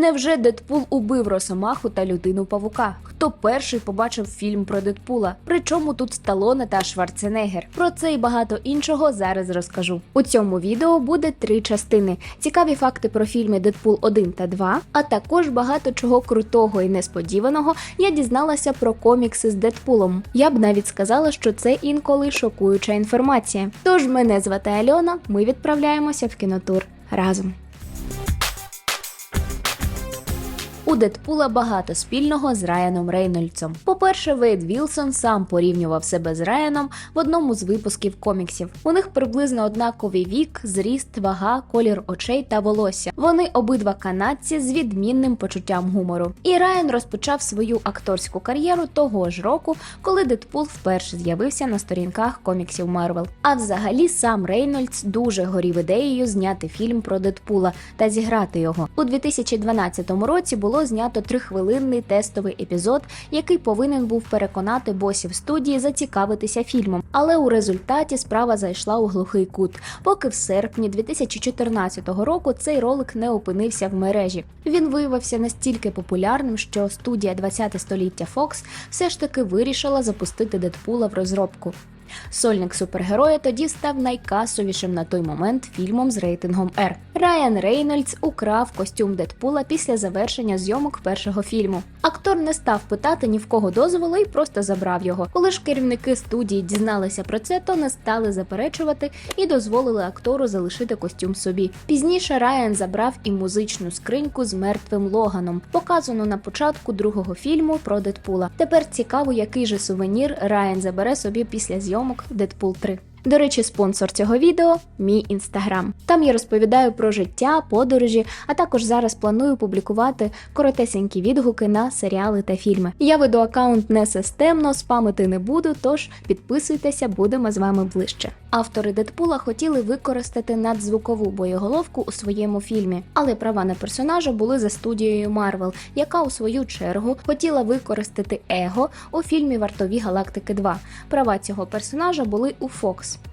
Невже Дедпул убив Росомаху та людину павука? Хто перший побачив фільм про Дедпула? Причому тут Сталоне та Шварценеггер? Про це і багато іншого зараз розкажу. У цьому відео буде три частини: цікаві факти про фільми Дедпул 1 та 2, а також багато чого крутого і несподіваного я дізналася про комікси з Дедпулом. Я б навіть сказала, що це інколи шокуюча інформація. Тож мене звати Альона. Ми відправляємося в кінотур разом. У Дедпула багато спільного з Райаном Рейнольдсом. По-перше, Вейд Вілсон сам порівнював себе з Райаном в одному з випусків коміксів. У них приблизно однаковий вік, зріст, вага, колір очей та волосся. Вони обидва канадці з відмінним почуттям гумору. І Райан розпочав свою акторську кар'єру того ж року, коли Дедпул вперше з'явився на сторінках коміксів Марвел. А взагалі сам Рейнольдс дуже горів ідеєю зняти фільм про Дедпула та зіграти його. У 2012 році було знято трихвилинний тестовий епізод, який повинен був переконати босів студії зацікавитися фільмом. Але у результаті справа зайшла у глухий кут, поки в серпні 2014 року цей ролик не опинився в мережі. Він виявився настільки популярним, що студія 20 століття Fox все ж таки вирішила запустити Дедпула в розробку. Сольник супергероя тоді став найкасовішим на той момент фільмом з рейтингом R. Райан Рейнольдс украв костюм Дедпула після завершення зйомок першого фільму. Актор не став питати ні в кого дозволу і просто забрав його. Коли ж керівники студії дізналися про це, то не стали заперечувати і дозволили актору залишити костюм собі. Пізніше Райан забрав і музичну скриньку з мертвим Логаном, показану на початку другого фільму про Дедпула. Тепер цікаво, який же сувенір Райан забере собі після зйомок Дедпул 3. До речі, спонсор цього відео мій інстаграм. Там я розповідаю про життя, подорожі, а також зараз планую публікувати коротесенькі відгуки на серіали та фільми. Я веду аккаунт не системно, спамити не буду, тож підписуйтеся, будемо з вами ближче. Автори Дедпула хотіли використати надзвукову боєголовку у своєму фільмі, але права на персонажа були за студією Марвел, яка у свою чергу хотіла використати его у фільмі Вартові Галактики 2. Права цього персонажа були у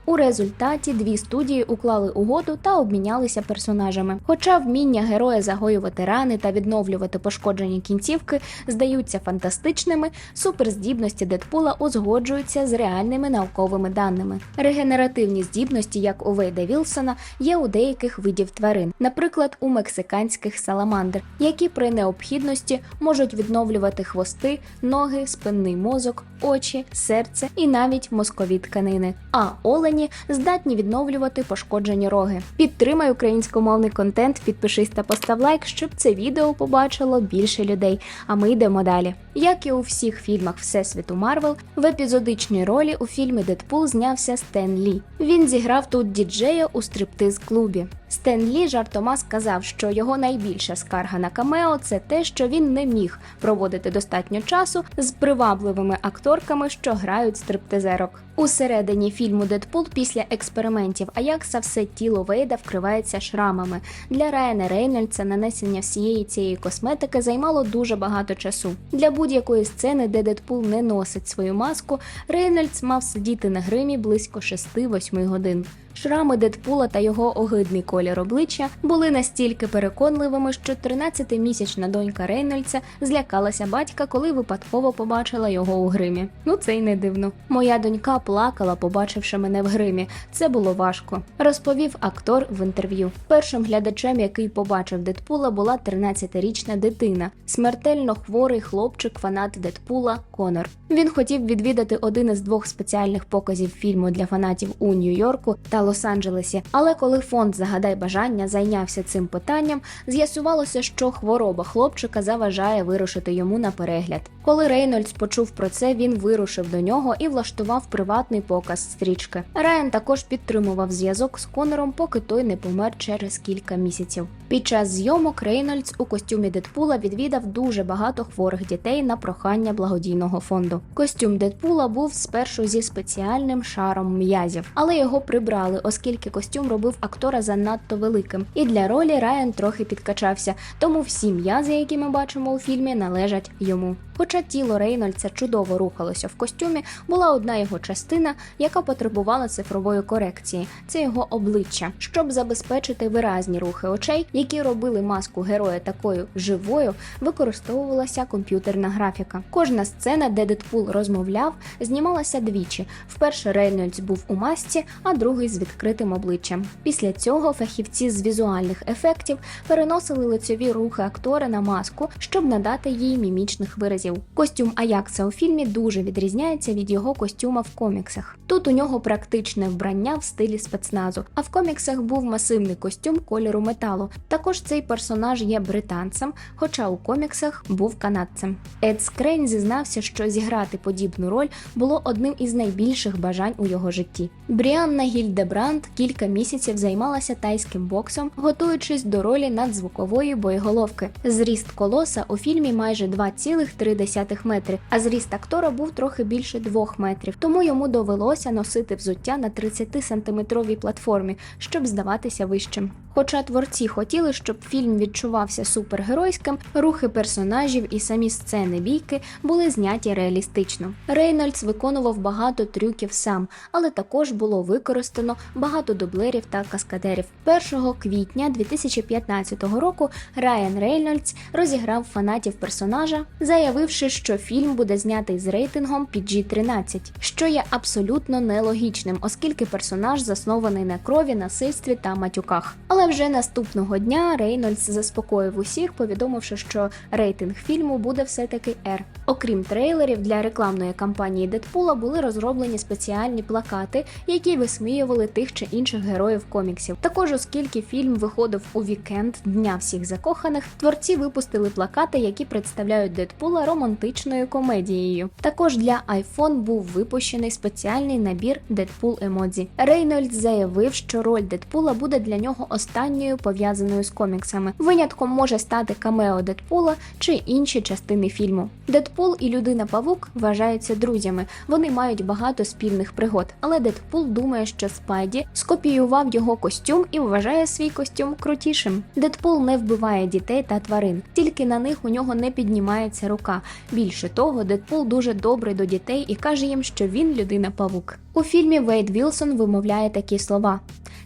У результаті дві студії уклали угоду та обмінялися персонажами. Хоча вміння героя загоювати рани та відновлювати пошкоджені кінцівки здаються фантастичними, суперздібності Дедпула узгоджуються з реальними науковими даними. Регенеративні здібності, як у Вейда Вілсона, є у деяких видів тварин, наприклад, у мексиканських саламандр, які при необхідності можуть відновлювати хвости, ноги, спинний мозок, очі, серце і навіть мозкові тканини. А олені здатні відновлювати пошкоджені роги. Підтримай українськомовний контент, підпишись та постав лайк, щоб це відео побачило більше людей. А ми йдемо далі. Як і у всіх фільмах Всесвіту Марвел, в епізодичній ролі у фільмі Дедпул знявся Стен Лі. Він зіграв тут діджея у стриптиз-клубі. Стен Лі жартома сказав, що його найбільша скарга на камео це те, що він не міг проводити достатньо часу з привабливими акторками, що грають стриптизерок. У середині фільму Дедпул після експериментів Аякса все тіло Вейда вкривається шрамами. Для Райана Рейнольдса нанесення всієї цієї косметики займало дуже багато часу. Для будь-якої сцени, де Дедпул не носить свою маску, Рейнольдс мав сидіти на гримі близько 6-8 годин. Шрами Дедпула та його огидний колір обличчя були настільки переконливими, що 13-місячна донька Рейнольдса злякалася батька, коли випадково побачила його у гримі. Ну це й не дивно. Моя донька плакала, побачивши мене в гримі. Це було важко, розповів актор в інтерв'ю. Першим глядачем, який побачив Дедпула, була 13-річна дитина, смертельно хворий хлопчик, фанат Дедпула Конор. Він хотів відвідати один із двох спеціальних показів фільму для фанатів у Нью-Йорку та Лос-Анджелесі. Але коли фонд Загадай бажання зайнявся цим питанням, з'ясувалося, що хвороба хлопчика заважає вирушити йому на перегляд. Коли Рейнольдс почув про це, він вирушив до нього і влаштував приватний показ стрічки. Райан також підтримував зв'язок з Конором, поки той не помер через кілька місяців. Під час зйомок Рейнольдс у костюмі Дедпула відвідав дуже багато хворих дітей на прохання благодійного фонду. Костюм Дедпула був спершу зі спеціальним шаром м'язів, але його прибрали зняли, оскільки костюм робив актора занадто великим. І для ролі Райан трохи підкачався, тому всі м'язи, які ми бачимо у фільмі, належать йому. Хоча тіло Рейнольдса чудово рухалося в костюмі, була одна його частина, яка потребувала цифрової корекції. Це його обличчя, щоб забезпечити виразні рухи очей, які робили маску героя такою живою, використовувалася комп'ютерна графіка. Кожна сцена, де Дедпул розмовляв, знімалася двічі. Вперше Рейнольдс був у масці, а другий з відкритим обличчям. Після цього фахівці з візуальних ефектів переносили лицьові рухи актора на маску, щоб надати їй мімічних виразів. Костюм Аякса у фільмі дуже відрізняється від його костюма в коміксах. Тут у нього практичне вбрання в стилі спецназу, а в коміксах був масивний костюм кольору металу. Також цей персонаж є британцем, хоча у коміксах був канадцем. Ед Скрейн зізнався, що зіграти подібну роль було одним із найбільших бажань у його житті. Бріанна Гільдебранд кілька місяців займалася тайським боксом, готуючись до ролі надзвукової боєголовки. Зріст колоса у фільмі майже 2,3 метри, а зріст актора був трохи більше 2 метрів, тому йому довелося носити взуття на 30-сантиметровій платформі, щоб здаватися вищим. Хоча творці хотіли, щоб фільм відчувався супергеройським, рухи персонажів і самі сцени бійки були зняті реалістично. Рейнольдс виконував багато трюків сам, але також було використано багато дублерів та каскадерів. 1 квітня 2015 року Райан Рейнольдс розіграв фанатів персонажа, заявивши, що фільм буде знятий з рейтингом PG-13, що є абсолютно нелогічним, оскільки персонаж заснований на крові, насильстві та матюках. Але вже наступного дня Рейнольдс заспокоїв усіх, повідомивши, що рейтинг фільму буде все-таки R. Окрім трейлерів для рекламної кампанії Дедпула були розроблені спеціальні плакати, які висміювали тих чи інших героїв коміксів. Також, оскільки фільм виходив у вікенд Дня всіх закоханих, творці випустили плакати, які представляють Дедпула романтичною комедією. Також для iPhone був випущений спеціальний набір Дедпул емодзі. Рейнольдс заявив, що роль Дедпула буде для нього останньою пов'язаною з коміксами. Винятком може стати камео Дедпула чи інші частини фільму. Дедпул і людина Павук вважаються друзями. Вони мають багато спільних пригод, але Дедпул думає, що Спайді скопіював його костюм і вважає свій костюм крутішим. Дедпул не вбиває дітей та тварин, тільки на них у нього не піднімається рука. Більше того, Дедпул дуже добрий до дітей і каже їм, що він людина павук. У фільмі Вейд Вілсон вимовляє такі слова.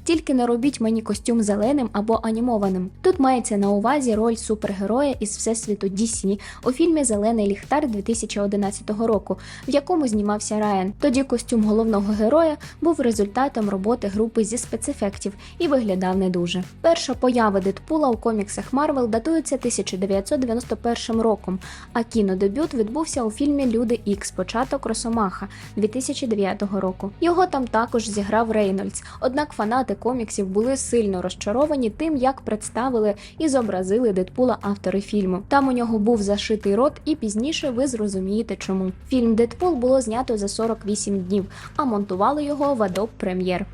Тільки не робіть мені костюм зеленим або анімованим. Тут мається на увазі роль супергероя із всесвіту DC у фільмі Зелений ліхтар 2011 року, в якому знімався Райан. Тоді костюм головного героя був результатом роботи групи зі спецефектів і виглядав не дуже. Перша поява Дедпула у коміксах Марвел датується 1991 роком, а кінодебют відбувся у фільмі Люди Ікс Початок Росомаха 2009 року. Його там також зіграв Рейнольдс. Однак фанати коміксів були сильно розчаровані тим, як представили і зобразили Дедпула автори фільму. Там у нього був зашитий рот, і пізніше ви зрозумієте, чому. Фільм Дедпул було знято за 48 днів, а монтували його в Adobe Premiere.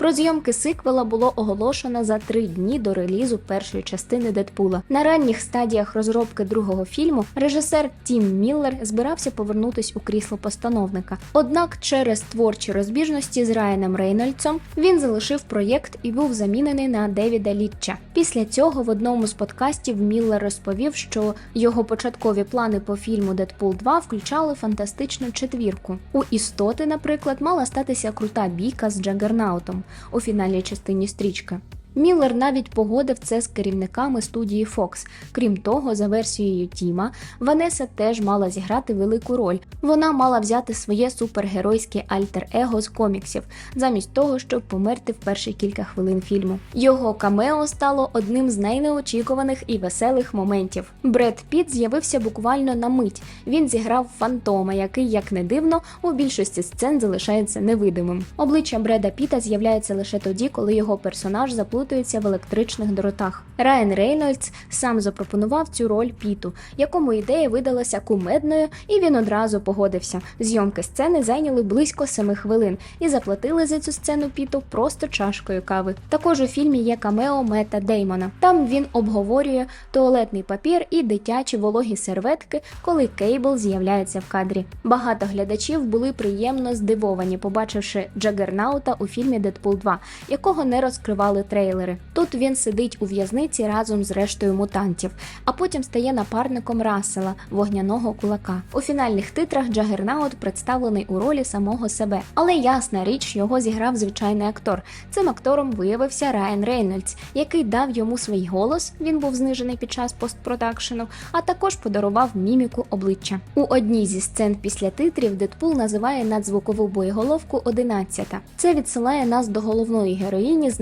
Про зйомки сиквела було оголошено за три дні до релізу першої частини Дедпула. На ранніх стадіях розробки другого фільму режисер Тім Міллер збирався повернутись у крісло постановника. Однак через творчі розбіжності з Райаном Рейнольдсом він залишив проєкт і був замінений на Девіда Літча. Після цього в одному з подкастів Міллер розповів, що його початкові плани по фільму Дедпул 2 включали фантастичну четвірку. У істоти, наприклад, мала статися крута бійка з Джагернаутом у фінальній частині стрічки. Міллер навіть погодив це з керівниками студії Fox. Крім того, за версією Тіма, Ванеса теж мала зіграти велику роль. Вона мала взяти своє супергеройське альтер-его з коміксів, замість того, щоб померти в перші кілька хвилин фільму. Його камео стало одним з найнеочікуваних і веселих моментів. Бред Піт з'явився буквально на мить. Він зіграв фантома, який, як не дивно, у більшості сцен залишається невидимим. Обличчя Бреда Піта з'являється лише тоді, коли його персонаж заплутує заплутується в електричних дротах. Райан Рейнольдс сам запропонував цю роль Піту, якому ідея видалася кумедною, і він одразу погодився. Зйомки сцени зайняли близько семи хвилин і заплатили за цю сцену Піту просто чашкою кави. Також у фільмі є камео Мета Деймона. Там він обговорює туалетний папір і дитячі вологі серветки, коли Кейбл з'являється в кадрі. Багато глядачів були приємно здивовані, побачивши Джагернаута у фільмі Дедпул 2, якого не розкривали трейлери. Тут він сидить у в'язниці разом з рештою мутантів, а потім стає напарником Рассела, вогняного кулака. У фінальних титрах Джагернаут представлений у ролі самого себе, але ясна річ, його зіграв звичайний актор. Цим актором виявився Райан Рейнольдс, який дав йому свій голос. Він був знижений під час постпродакшену, а також подарував міміку обличчя. У одній зі сцен після титрів Дедпул називає надзвукову боєголовку 11. Це відсилає нас до головної героїні з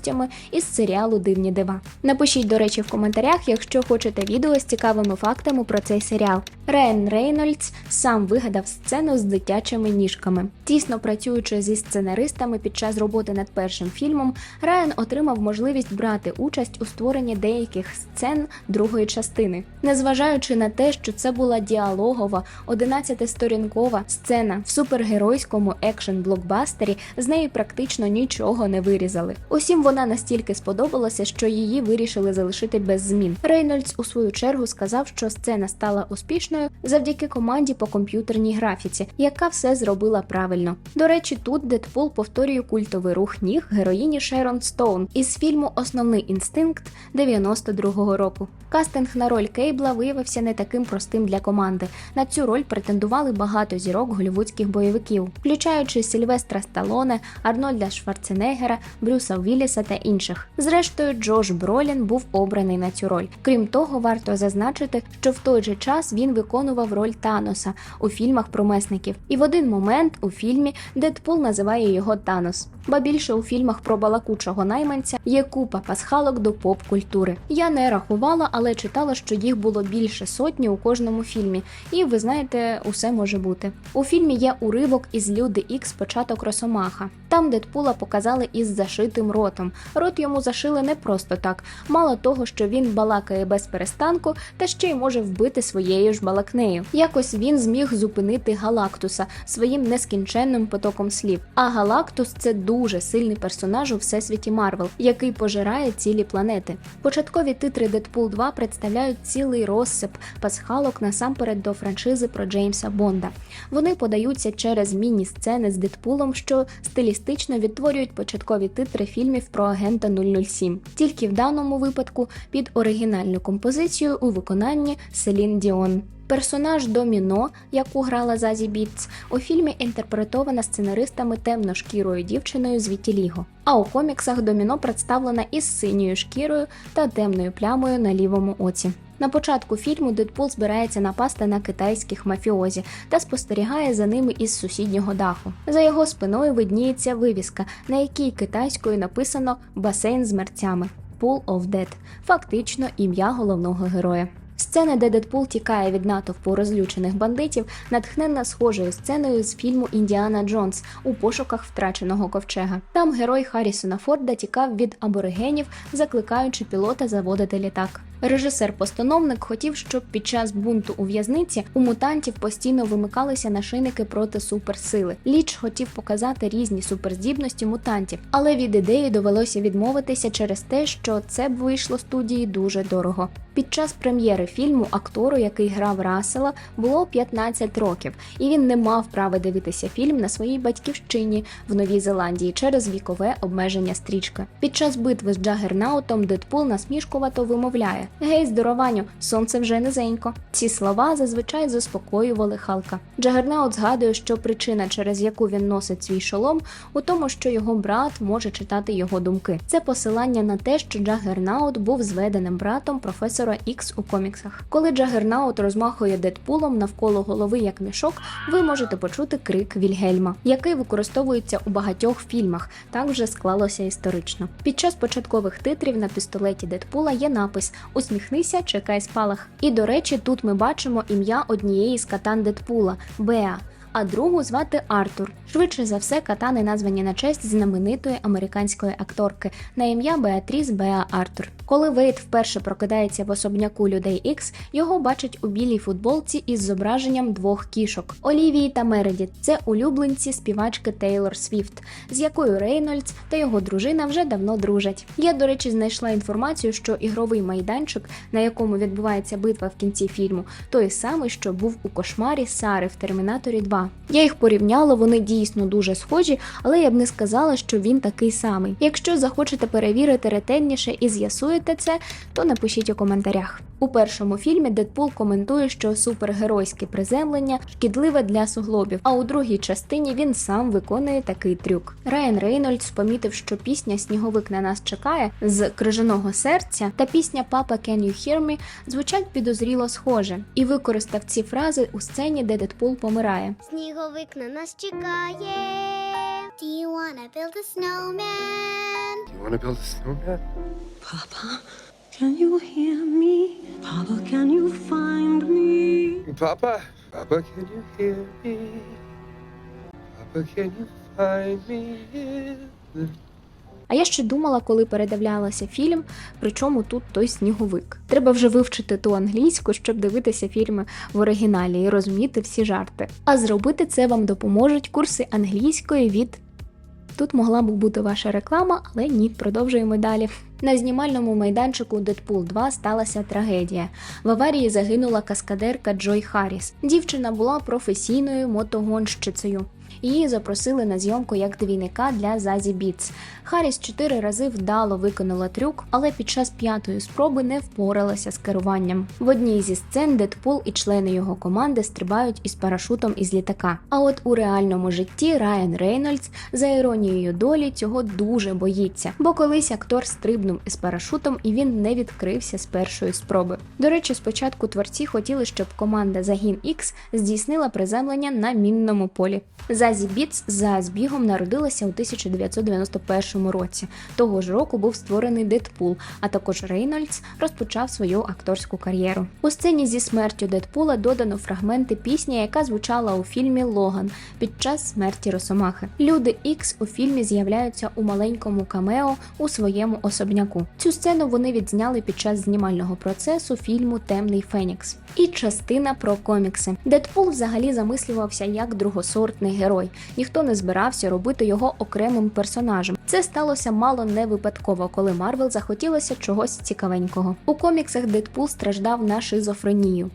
надздібностями із серіалу Дивні дива. Напишіть, до речі, в коментарях, якщо хочете відео з цікавими фактами про цей серіал. Райан Рейнольдс сам вигадав сцену з дитячими ніжками. Тісно працюючи зі сценаристами під час роботи над першим фільмом, Райан отримав можливість брати участь у створенні деяких сцен другої частини, незважаючи на те, що це була діалогова 11-сторінкова сцена в супергеройському екшен-блокбастері, з неї практично нічого не вирізали. Усім вона настільки сподобалася, що її вирішили залишити без змін. Рейнольдс у свою чергу сказав, що сцена стала успішною завдяки команді по комп'ютерній графіці, яка все зробила правильно. До речі, тут Дедпул повторює культовий рух ніг героїні Шерон Стоун із фільму Основний інстинкт 92-го року. Кастинг на роль Кейбла виявився не таким простим для команди. На цю роль претендували багато зірок голівудських бойовиків, включаючи Сільвестра Сталоне, Арнольда Шварценеггера, Брюса Вілліса та інших. Зрештою, Джош Бролін був обраний на цю роль. Крім того, варто зазначити, що в той же час він виконував роль Таноса у фільмах про месників. І в один момент у фільмі Дедпул називає його Танос. Ба більше у фільмах про балакучого найманця є купа пасхалок до поп-культури. Я не рахувала, але читала, що їх було більше сотні у кожному фільмі. І ви знаєте, усе може бути. У фільмі є уривок із Люди Ікс початок Росомаха. Там Дедпула показали із зашитим ротом. Рот йому зашили не просто так. Мало того, що він балакає без перестанку, та ще й може вбити своєю ж балакнею. Якось він зміг зупинити Галактуса своїм нескінченним потоком слів. А Галактус це дуже сильний персонаж у всесвіті Марвел, який пожирає цілі планети. Початкові титри Дедпул 2 представляють цілий розсип пасхалок насамперед до франшизи про Джеймса Бонда. Вони подаються через міні-сцени з Дедпулом, що стилістично відтворюють початкові титри фільмів про агента 007. Тільки в даному випадку під оригінальну композицію у виконанні Селін Діон. Персонаж Доміно, яку грала Зазі Бітц, у фільмі інтерпретована сценаристами темношкірою дівчиною з Вітіліго. А у коміксах Доміно представлена із синьою шкірою та темною плямою на лівому оці. На початку фільму Дедпул збирається напасти на китайських мафіозі та спостерігає за ними із сусіднього даху. За його спиною видніється вивіска, на якій китайською написано басейн з мерцями Pool of Dead, фактично ім'я головного героя. Сцена, де Дедпул тікає від натовпу розлючених бандитів, натхненна схожою сценою з фільму Індіана Джонс у пошуках втраченого ковчега. Там герой Харрісона Форда тікав від аборигенів, закликаючи пілота заводити літак. Режисер-постановник хотів, щоб під час бунту у в'язниці у мутантів постійно вимикалися нашийники проти суперсили. Ліч хотів показати різні суперздібності мутантів, але від ідеї довелося відмовитися через те, що це б вийшло студії дуже дорого. Під час прем'єри фільму актору, який грав Рассела, було 15 років, і він не мав права дивитися фільм на своїй батьківщині в Новій Зеландії через вікове обмеження стрічки. Під час битви з Джагернаутом Дедпул насмішкувато вимовляє: Гей, здорованю, сонце вже низенько. Ці слова зазвичай заспокоювали Халка. Джагернаут згадує, що причина, через яку він носить свій шолом, у тому, що його брат може читати його думки. Це посилання на те, що Джагернаут був зведеним братом професора Ікс у коміксах. Коли Джагернаут розмахує Дедпулом навколо голови як мішок, ви можете почути крик Вільгельма, який використовується у багатьох фільмах. Так вже склалося історично. Під час початкових титрів на пістолеті Дедпула є напис Усміхнися, чекай спалах. І до речі, тут ми бачимо ім'я однієї з катан Дедпула Беа. А другу звати Артур. Швидше за все, катани названі на честь знаменитої американської акторки на ім'я Беатріс Беа Артур. Коли Вейд вперше прокидається в особняку людей Ікс, його бачать у білій футболці із зображенням двох кішок Олівії та Мередіт. Це улюбленці співачки Тейлор Свіфт, з якою Рейнольдс та його дружина вже давно дружать. Я, до речі, знайшла інформацію, що ігровий майданчик, на якому відбувається битва в кінці фільму, той самий, що був у кошмарі Сари в Термінаторі 2. Я їх порівняла, вони дійсно дуже схожі, але я б не сказала, що він такий самий. Якщо захочете перевірити ретельніше і з'ясуєте це, то напишіть у коментарях. У першому фільмі Дедпул коментує, що супергеройське приземлення шкідливе для суглобів, а у другій частині він сам виконує такий трюк. Райан Рейнольдс помітив, що пісня Сніговик на нас чекає з крижаного серця та пісня Папа Can You Hear Me звучать підозріло схоже, і використав ці фрази у сцені, де Дедпул помирає. Сніговик на нас чекає. Do you wanna build a snowman? Do you want to build a snowman? Papa, can you hear me? Papa, can you find me? Papa, Papa, can you hear me? Papa, can you find me? А я ще думала, коли передивлялася фільм, причому тут той сніговик. Треба вже вивчити ту англійську, щоб дивитися фільми в оригіналі і розуміти всі жарти. А зробити це вам допоможуть курси англійської від. Тут могла б бути ваша реклама, але ні, продовжуємо далі. На знімальному майданчику Дедпул 2 сталася трагедія. В аварії загинула каскадерка Джой Харріс. Дівчина була професійною мотогонщицею. Її запросили на зйомку як двійника для Зазі Біц. Харріс чотири рази вдало виконала трюк, але під час п'ятої спроби не впоралася з керуванням. В одній зі сцен Дедпул і члени його команди стрибають із парашутом із літака. А от у реальному житті Райан Рейнольдс, за іронією долі, цього дуже боїться, бо колись актор стрибнув із парашутом і він не відкрився з першої спроби. До речі, спочатку творці хотіли, щоб команда Загін X здійснила приземлення на мінному полі. Зазі Біц за збігом народилася у 1991 році. Того ж року був створений Дедпул, а також Рейнольдс розпочав свою акторську кар'єру. У сцені зі смертю Дедпула додано фрагменти пісні, яка звучала у фільмі Логан під час смерті Росомахи. Люди Ікс у фільмі з'являються у маленькому камео у своєму особняку. Цю сцену вони відзняли під час знімального процесу фільму Темний Фенікс. І частина про комікси. Дедпул взагалі замислювався як другосортний герой. Ніхто не збирався робити його окремим персонажем. Це сталося мало не випадково, коли Марвел захотілося чогось цікавенького. У коміксах Дедпул страждав на шизофренію.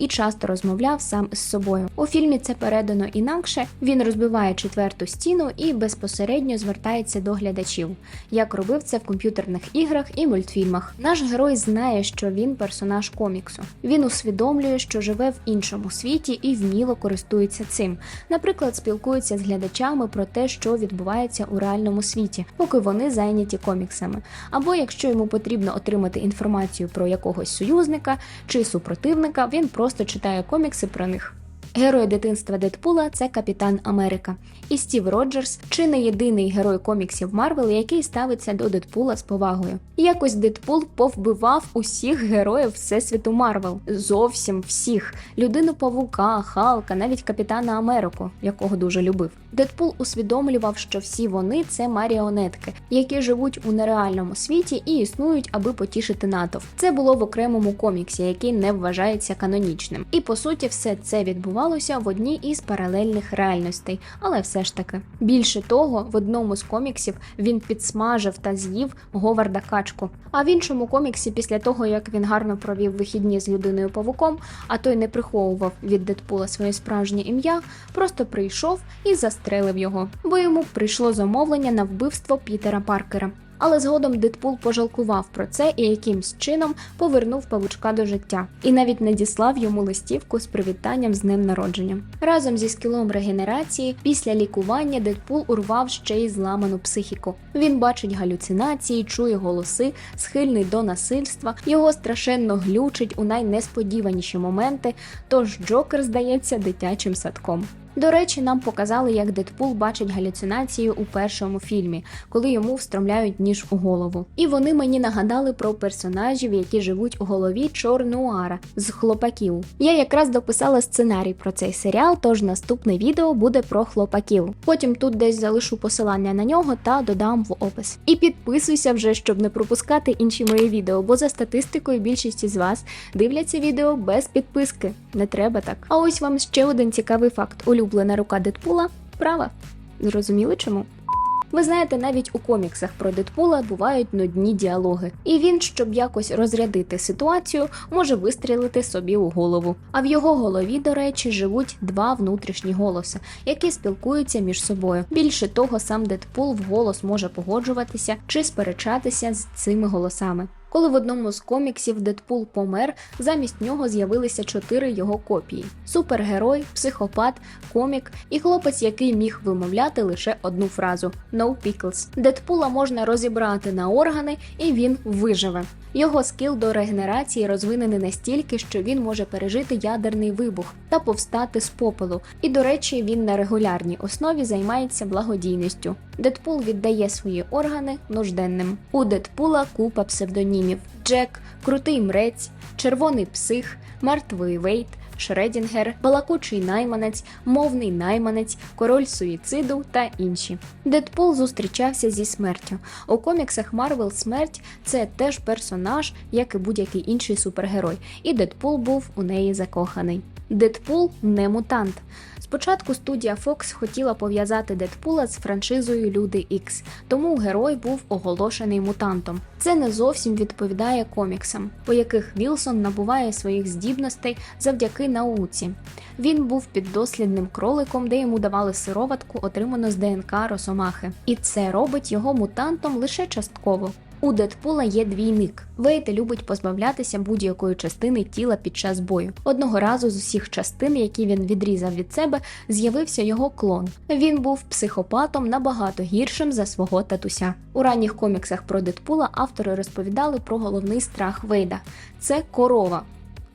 І часто розмовляв сам з собою. У фільмі це передано інакше. Він розбиває четверту стіну і безпосередньо звертається до глядачів, як робив це в комп'ютерних іграх і мультфільмах. Наш герой знає, що він персонаж коміксу. Він усвідомлює, що живе в іншому світі і вміло користується цим. Наприклад, спілкується з глядачами про те, що відбувається у реальному світі, поки вони зайняті коміксами. Або якщо йому потрібно отримати інформацію про якогось союзника чи супротивника, він просто читає комікси про них. Герой дитинства Дедпула це Капітан Америка. І Стів Роджерс чи не єдиний герой коміксів Марвел, який ставиться до Дедпула з повагою. Якось Дедпул повбивав усіх героїв Всесвіту Марвел. Зовсім всіх: людину Павука, Халка, навіть Капітана Америку, якого дуже любив. Дедпул усвідомлював, що всі вони це маріонетки, які живуть у нереальному світі і існують, аби потішити натовп. Це було в окремому коміксі, який не вважається канонічним. І по суті, все це відбувалося в одній із паралельних реальностей, але все ж таки. Більше того, в одному з коміксів він підсмажив та з'їв Говарда Качку. А в іншому коміксі, після того як він гарно провів вихідні з людиною павуком, а той не приховував від Дедпула своє справжнє ім'я, просто прийшов і застрелив його, бо йому прийшло замовлення на вбивство Пітера Паркера. Але згодом Дедпул пожалкував про це і якимсь чином повернув павучка до життя і навіть надіслав йому листівку з привітанням з ним народження. Разом зі скілом регенерації, після лікування Дедпул урвав ще й зламану психіку. Він бачить галюцинації, чує голоси, схильний до насильства, його страшенно глючить у найнесподіваніші моменти. Тож Джокер здається дитячим садком. До речі, нам показали, як Дедпул бачить галюцинацію у першому фільмі, коли йому встромляють ніж у голову. І вони мені нагадали про персонажів, які живуть у голові Чорнуара з хлопаків. Я якраз дописала сценарій про цей серіал, тож наступне відео буде про хлопаків. Потім тут десь залишу посилання на нього та додам в опис. І підписуйся вже, щоб не пропускати інші мої відео, бо за статистикою більшість із вас дивляться відео без підписки. Не треба так. А ось вам ще один цікавий факт: улюблена рука Дедпула права. Зрозуміли чому? Ви знаєте, навіть у коміксах про Дедпула бувають нудні діалоги, і він, щоб якось розрядити ситуацію, може вистрілити собі у голову. А в його голові, до речі, живуть два внутрішні голоси, які спілкуються між собою. Більше того, сам Дедпул вголос може погоджуватися чи сперечатися з цими голосами. Коли в одному з коміксів Дедпул помер, замість нього з'явилися чотири його копії: супергерой, психопат, комік і хлопець, який міг вимовляти лише одну фразу «No pickles». Дедпула можна розібрати на органи, і він виживе. Його скіл до регенерації розвинений настільки, що він може пережити ядерний вибух та повстати з попелу. І, до речі, він на регулярній основі займається благодійністю. Дедпул віддає свої органи нужденним. У Дедпула купа псевдонімів: Джек, Крутий Мрець, Червоний Псих, Мертвий Вейт. Шредінгер, балакучий найманець, мовний найманець, король суїциду та інші. Дедпул зустрічався зі смертю. У коміксах Марвел смерть це теж персонаж, як і будь-який інший супергерой, і Дедпул був у неї закоханий. Дедпул не мутант. Спочатку студія Fox хотіла пов'язати Дедпула з франшизою Люди Ікс, тому герой був оголошений мутантом. Це не зовсім відповідає коміксам, у яких Вілсон набуває своїх здібностей завдяки науці. Він був піддослідним кроликом, де йому давали сироватку, отриману з ДНК Росомахи, і це робить його мутантом лише частково. У Дедпула є двійник. Вейт любить позбавлятися будь-якої частини тіла під час бою. Одного разу з усіх частин, які він відрізав від себе, з'явився його клон. Він був психопатом набагато гіршим за свого татуся. У ранніх коміксах про Дедпула автори розповідали про головний страх Вейда це корова.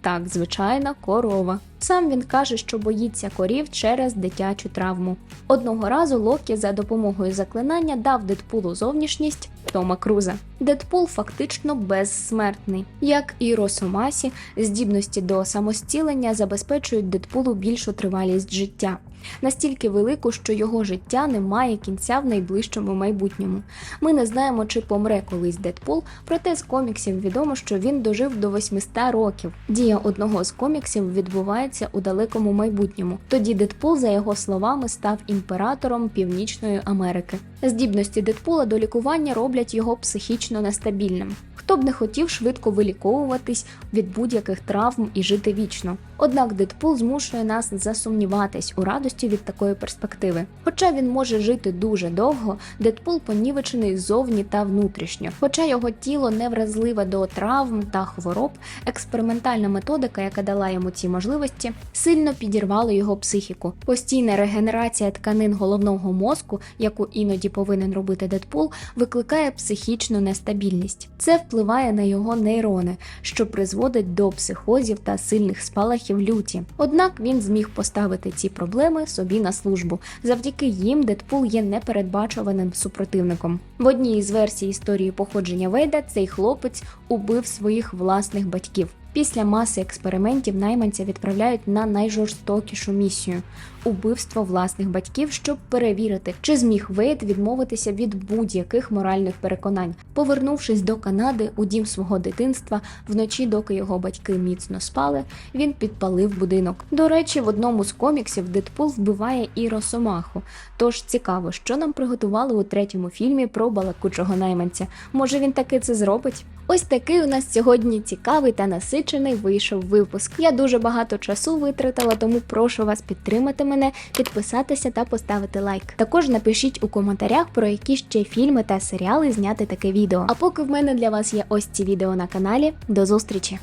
Так, звичайна корова. Сам він каже, що боїться корів через дитячу травму. Одного разу Локі за допомогою заклинання дав Дедпулу зовнішність Тома Круза. Дедпул фактично безсмертний. Як і Росомасі, здібності до самостілення забезпечують Дедпулу більшу тривалість життя. Настільки велику, що його життя не має кінця в найближчому майбутньому. Ми не знаємо, чи помре колись Дедпул, проте з коміксів відомо, що він дожив до 800 років. Дія одного з коміксів відбувається у далекому майбутньому. Тоді Дедпул, за його словами, став імператором Північної Америки. Здібності Дедпула до лікування роблять його психічно нестабільним. Хто б не хотів швидко виліковуватись від будь-яких травм і жити вічно. Однак Дедпул змушує нас засумніватись у радості від такої перспективи. Хоча він може жити дуже довго, Дедпул понівечений ззовні та внутрішньо. Хоча його тіло не вразливе до травм та хвороб, експериментальна методика, яка дала йому ці можливості, сильно підірвала його психіку. Постійна регенерація тканин головного мозку, яку іноді повинен робити Дедпул, викликає психічну нестабільність. Це впливає на його нейрони, що призводить до психозів та сильних спалахів люті. Однак він зміг поставити ці проблеми собі на службу. Завдяки їм Дедпул є непередбачуваним супротивником. В одній із версій історії походження Вейда цей хлопець убив своїх власних батьків. Після маси експериментів найманця відправляють на найжорстокішу місію убивство власних батьків, щоб перевірити, чи зміг Вейд відмовитися від будь-яких моральних переконань. Повернувшись до Канади у дім свого дитинства, вночі, доки його батьки міцно спали, він підпалив будинок. До речі, в одному з коміксів Дедпул вбиває і Росомаху. Тож цікаво, що нам приготували у третьому фільмі про балакучого найманця. Може він таки це зробить? Ось такий у нас сьогодні цікавий та насичений вийшов випуск. Я дуже багато часу витратила, тому прошу вас підтримати мене, підписатися та поставити лайк. Також напишіть у коментарях, про які ще фільми та серіали зняти таке відео. А поки в мене для вас є ось ці відео на каналі. До зустрічі!